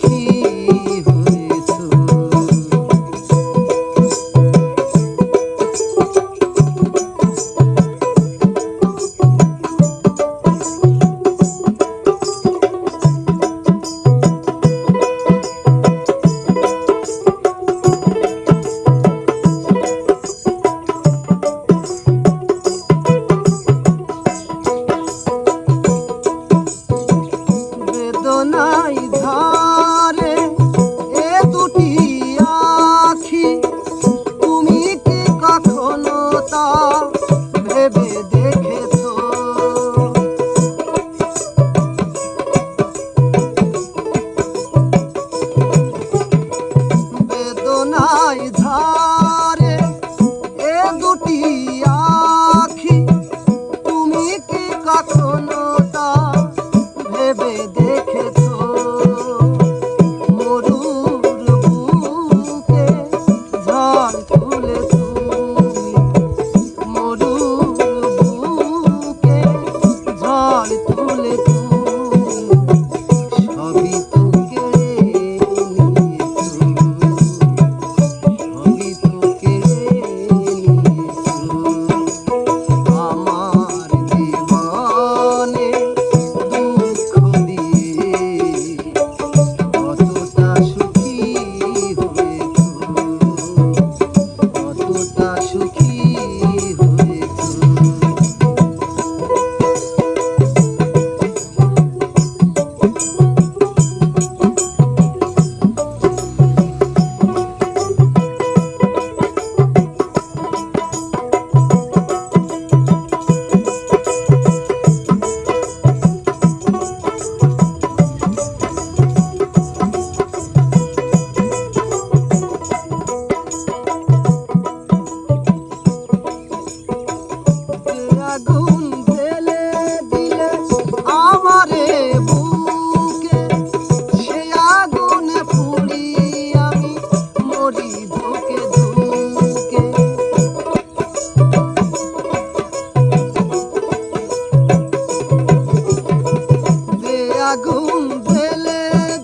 সুখী।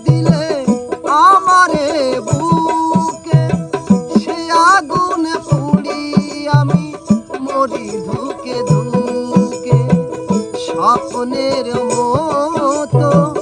দিলে আমারে বুকে। সে আগুন পুড়ি আমি মরি ধুকে ধুকে। স্বপ্নের মতো